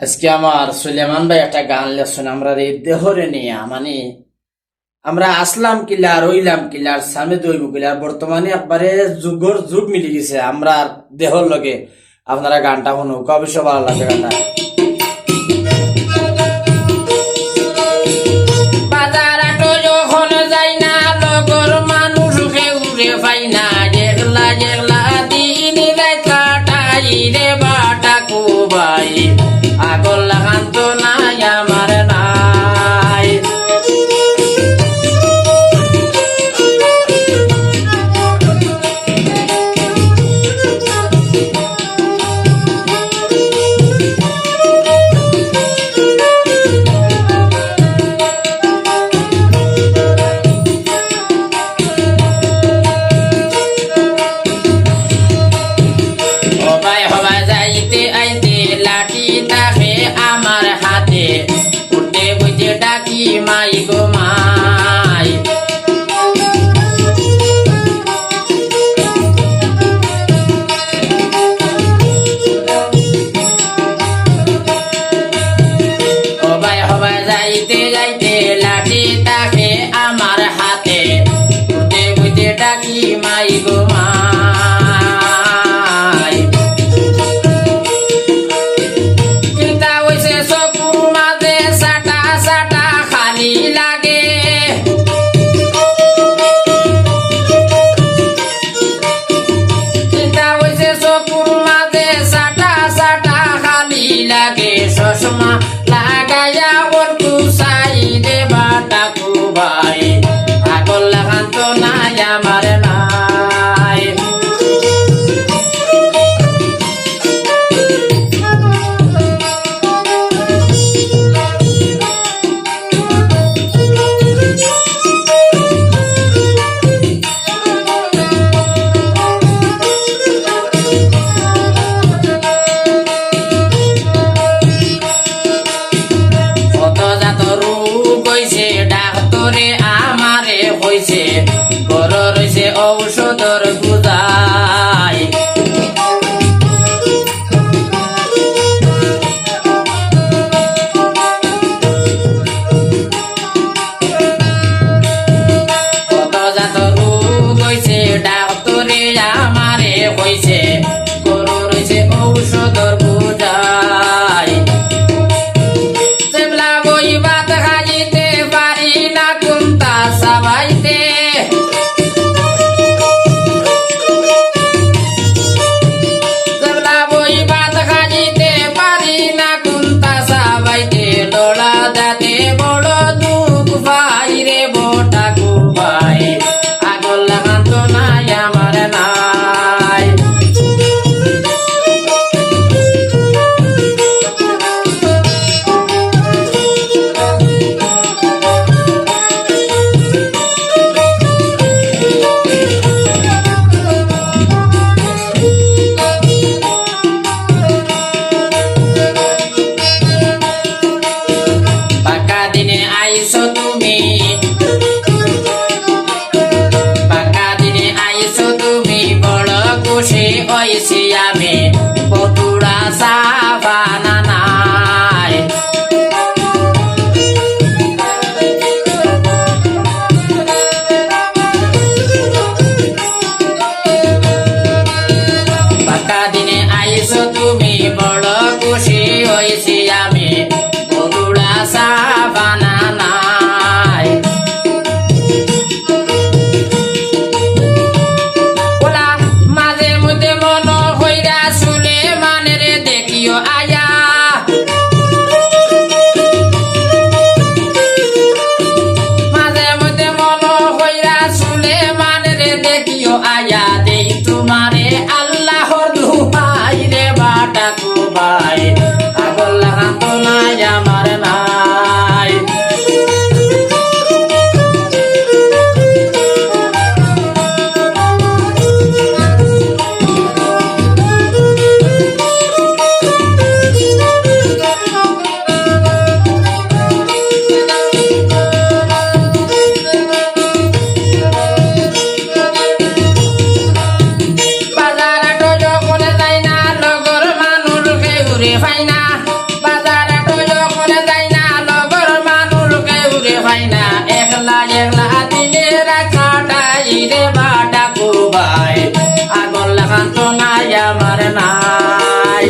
আজকে আমার সুলেমান ভাই একটা গান লেখছেন, আমরা এই দেহরে নিয়ে মানে আমরা আসলাম কিলা রইলাম কিলার সামনে দৈব কিলার বর্তমানে একবারে যুগর যুগ মিলে গেছে, আমরা দেহর লগে। আপনারা গানটা শুনুক অবশ্য ভালো লাগে গানটা। যাইতে যাইতে বাই। আমার নাই।